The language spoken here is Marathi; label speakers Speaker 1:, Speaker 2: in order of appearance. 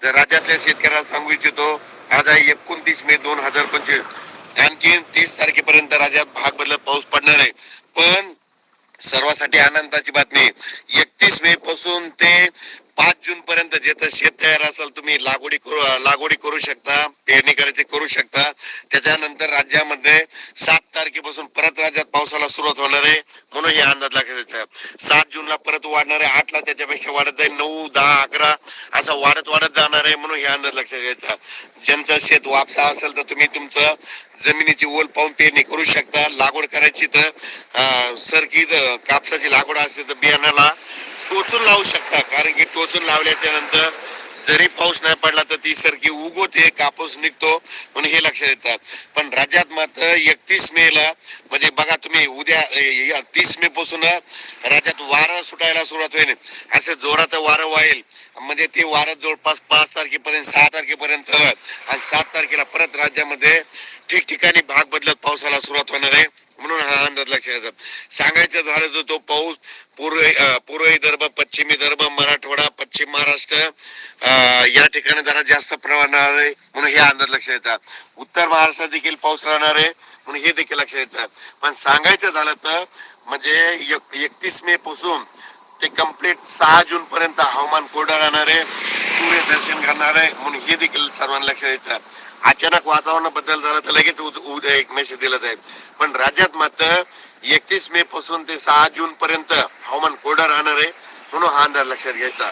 Speaker 1: राज्यातल्या शेतकऱ्याला सांगू इच्छितो आज आहे एकोणतीस मे दोन हजार पंचवीस. आणखी तीस तारखेपर्यंत राज्यात भाग बदलत पाऊस पडणार आहे. पण सर्वांसाठी आनंदाची बातमी एकतीस मे पासून ते पाच जून पर्यंत जेथं शेत तयार असेल तुम्ही लागवडी करू लागवडी करू शकता पेरणी करायची करू शकता. त्याच्यानंतर राज्यामध्ये सात तारखेपासून परत राज्यात पावसाला सुरुवात होणार आहे. म्हणून हे अंदाज लागत सात जूनला परत वाढणार आहे आठला त्याच्यापेक्षा वाढत जाईल नऊ दहा अकरा असं वाढत वाढत जाणार आहे म्हणून हे अंदाज लक्षात घ्यायचा ज्यांचं शेत वापसा असेल तर तुम्ही तुमचं जमिनीची ओल पाहून पेरणी करू शकता. लागवड करायची तर सरकी कापसाची लागवड असेल तर बियाण्याला टोचून लावू शकता. कारण की टोचून लावल्याच्या नंतर जरी पाऊस नाही पडला तर ती सरकी उगवते कापूस निघतो म्हणून हे लक्षात येतात पण राज्यात मात्र एकतीस मे ला म्हणजे बघा तुम्ही उद्या तीस मे पासून राज्यात वारं सुटायला सुरुवात होईल. असं जोराचं वारं वाईल म्हणजे ते वारं जवळपास पाच तारखेपर्यंत सहा तारखेपर्यंत आणि सात तारखेला परत राज्यामध्ये ठिकठिकाणी भाग बदलत पावसाला सुरुवात होणार आहे म्हणून हा अंदाज लक्षात येतात सांगायचं झालं तर तो पाऊस पूर्व पूर्वी पूर्व विदर्भ पश्चिम विदर्भ मराठवाडा पश्चिम महाराष्ट्र या ठिकाणी जरा जास्त प्रमाणात आहे. म्हणून हे अंदाज लक्षात येतात उत्तर महाराष्ट्रात देखील पाऊस राहणार आहे. म्हणून हे देखील लक्षात येतात पण सांगायचं झालं तर म्हणजे एकतीस मे पासून ते कंप्लीट सहा जून पर्यंत हवामान कोरडं राहणार आहे. सूर्य दर्शन करणार आहे. म्हणून हे देखील सर्वांना लक्षात येतात अचानक वातावरण बदल झाला तर लगेच उद्या एक मेसेज दिला जाईल. पण राज्यात मात्र एकतीस मे पासून ते सहा जून पर्यंत हवामान कोरडं राहणार आहे. म्हणून हा अंदाज लक्षात घ्यायचा.